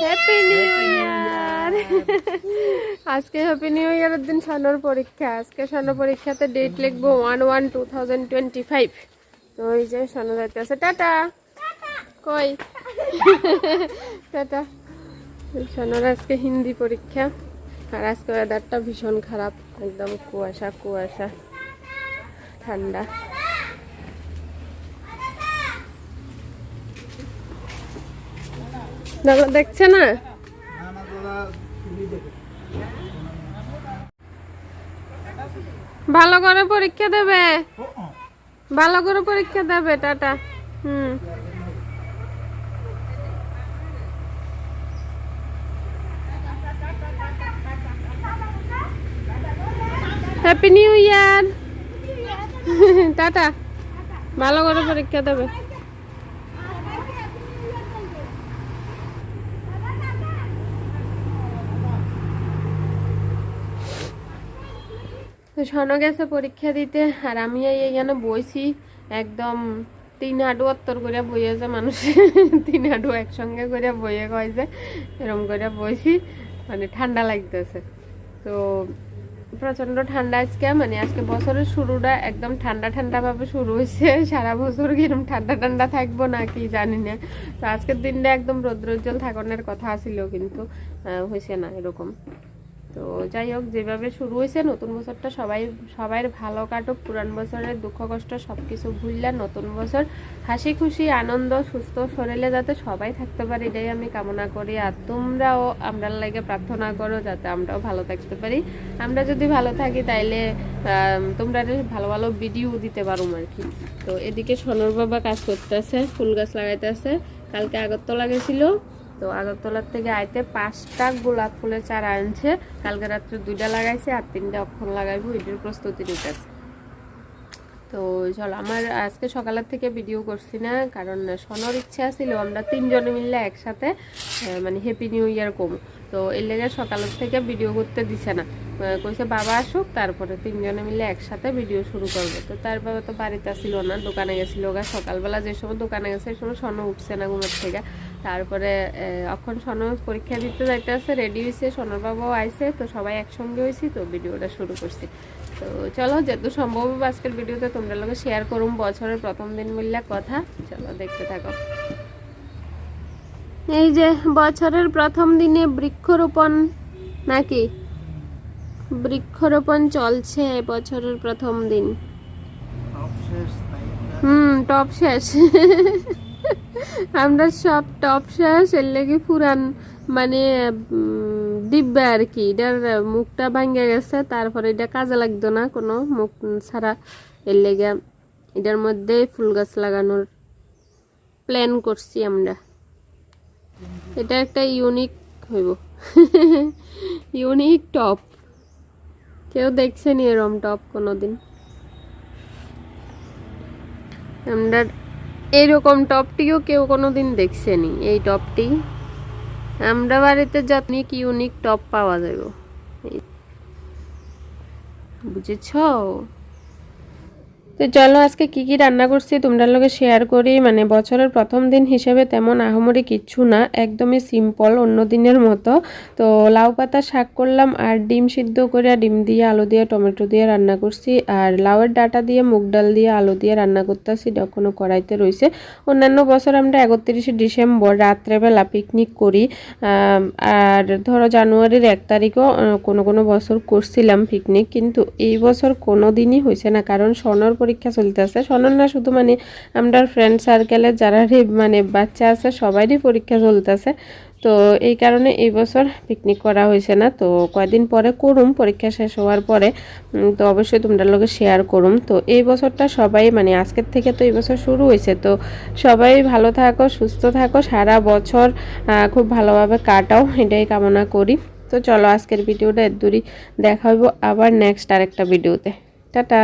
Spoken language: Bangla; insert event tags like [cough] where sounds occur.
হ্যাপি নিউ ইয়ার আজকে হ্যাপি নিউ ইয়ারের দিন সানোর পরীক্ষা। আজকে সানো পরীক্ষাতে ডেট লিখব one one two thousand twenty five তো ওই যে সানো যাইতে আছে টাটা! কই? [laughs] টাটা! সানোর আজকে হিন্দি পরীক্ষা। আর আজকে ওয়েদারটা ভীষণ খারাপ। একদম কুয়াশা কুয়াশা। ঠান্ডা। দেখো দেখছে না? ভালো করে পরীক্ষা দেবে? ভালো করে পরীক্ষা দেবে, টাটা। হুম। Happy new year tata. ভালো করে পরীক্ষা দেবে। তো শোনো গেছে পরীক্ষা দিতে, আর আমি এখানে বইছি, একদম তিন হাঁটু অত্তর করে বইয়ে যে মানুষ, তিন হাঁটু একসঙ্গে করে বইয়ে কয় যে, এরম করে বইছি মানে ঠান্ডা লাগতেছে। তো প্রচণ্ড ঠান্ডা আজকে মানে আজকে বছরের শুরুটা একদম ঠান্ডা ঠান্ডাভাবে শুরু হয়েছে, সারা বছর কিরম ঠান্ডা ঠান্ডা থাকব না কি জানি না। তো আজকের দিনটা একদম রৌদ্রোজ্জ্বল থাকনের কথা ছিল কিন্তু হয়েছে না এরকম। তো যাই হোক, যেভাবে শুরু হয়েছে, নতুন বছরটা সবাই সবাই ভালো কাটুক, পুরান বছরের দুঃখ, কষ্ট সব কিছু ভুললে নতুন বছর হাসি, খুশি, আনন্দ, সুস্থ শরীরে যাতে সবাই থাকতে পারে, এটাই আমি কামনা করি। আর তোমরাও আমরার লাগে প্রার্থনা করো, যাতে আমরাও ভালো থাকতে পারি। আমরা যদি ভালো থাকি, তাইলে তোমরা ভালো ভালো ভিডিও দিতে পারো আর কি। তো এদিকে সোনর বাবা কাজ করতেছে, ফুল গাছ লাগাইতেছে। কালকে আগরতলা গেছিল। তো আগরতলার থেকে আইতে পাঁচটা গোলাপ ফুলের চারা আনছে। কালকে রাত্রে দুইটা লাগাইছে আর তিনটা অক্ষণ লাগাইবো, এটির প্রস্তুতি নিতেছে। তো চলো, আমার আজকে সকালের থেকে ভিডিও করছি না, কারণ সোনার ইচ্ছা ছিল, আমরা তিনজনে মিললে একসাথে মানে হ্যাপি নিউ ইয়ার কম তো এর লেগে সকালের থেকে ভিডিও করতে দিছে না। কইছে বাবা আসুক, তারপরে তিনজনে মিলে একসাথে ভিডিও শুরু করবে। তো তার বাবা তো বাড়িতে ছিল না, দোকানে গেছিল গা। সকালবেলা যে সময় দোকানে গেছে, সেই সময় সোনা উঠছে না ঘুমের থেকে। তারপরে এখন সোনা পরীক্ষা দিতে যাইতে আছে রেডি হয়েছে সোনার বাবাও আইছে, তো সবাই একসঙ্গে হয়েছি তো ভিডিওটা শুরু করছি। তো চলো যত সম্ভব আজকের ভিডিওতে তোমরা লোকে শেয়ার করুম বছরের প্রথম দিন মিললে কথা। চলো, দেখতে থাকো। এই যে বছরের প্রথম দিনে বৃক্ষরোপণ নাকি? বৃক্ষরোপণ চলছে বছরের প্রথম দিন। হুম টপ শেষ। আমরা সব টপ শেষ এর লেগে পুরান মানে ডিব্বা আর কি। এটার মুখটা ভাঙ্গে গেছে তারপরে এটা কাজে লাগতো না কোনো মুখ ছাড়া। এর লেগে এটার মধ্যে ফুল গাছ লাগানোর প্ল্যান করছি আমরা। এটা একটা ইউনিক হইব। ইউনিক টপ কেউ দেখছেনি এরম টপ কোনোদিন? আমরা এইরকম টপটিও কেউ কোনোদিন দেখছেনি এই টপটি আমরা বাড়িতে যত্নিক ইউনিক টপ পাওয়া যাবে বুঝেছ? তো চলো আজকে কি কি রান্না করছি তোমরা লোকে শেয়ার করি। মানে বছরের প্রথম দিন হিসেবে তেমন আহামরি কিচ্ছু না, একদমই সিম্পল অন্য দিনের মতো। তো লাউ পাতা শাক করলাম আর ডিম সিদ্ধ করে ডিম দিয়ে আলু দিয়ে টমেটো দিয়ে রান্না করছি। আর লাউয়ের ডাটা দিয়ে মুগ ডাল দিয়ে আলু দিয়ে রান্না করতেছি এখনও কড়াইতে রয়েছে অন্যান্য বছর আমরা একত্রিশে ডিসেম্বর রাত্রেবেলা পিকনিক করি। আর ধরো জানুয়ারির এক তারিখও কোনো কোনো বছর করছিলাম পিকনিক কিন্তু এই বছর কোনো দিনই হয়েছে না, কারণ স্বর্ণর পরীক্ষা চলতেছে স্বর্ণর না শুধু মানে আমরা ফ্রেন্ড সার্কেলের যারা মানে বাচ্চা আছে সবারই পরীক্ষা চলতেছে তো এই কারণে এই বছর পিকনিক করা হয়েছে না। তো কয়দিন পরে করুম, পরীক্ষা শেষ হওয়ার পরে। তো অবশ্যই তোমরা লোকে শেয়ার করুম। তো এই বছরটা সবাই মানে আজকের থেকে তো এই বছর শুরু হয়েছে। তো সবাই ভালো থাকো, সুস্থ থাকো। সারা বছর খুব ভালোভাবে কাটাও। এটাই কামনা করি। তো চলো আজকের ভিডিওটা এর দূরই দেখা হইব আবার নেক্সট আরেকটা ভিডিওতে। টাটা।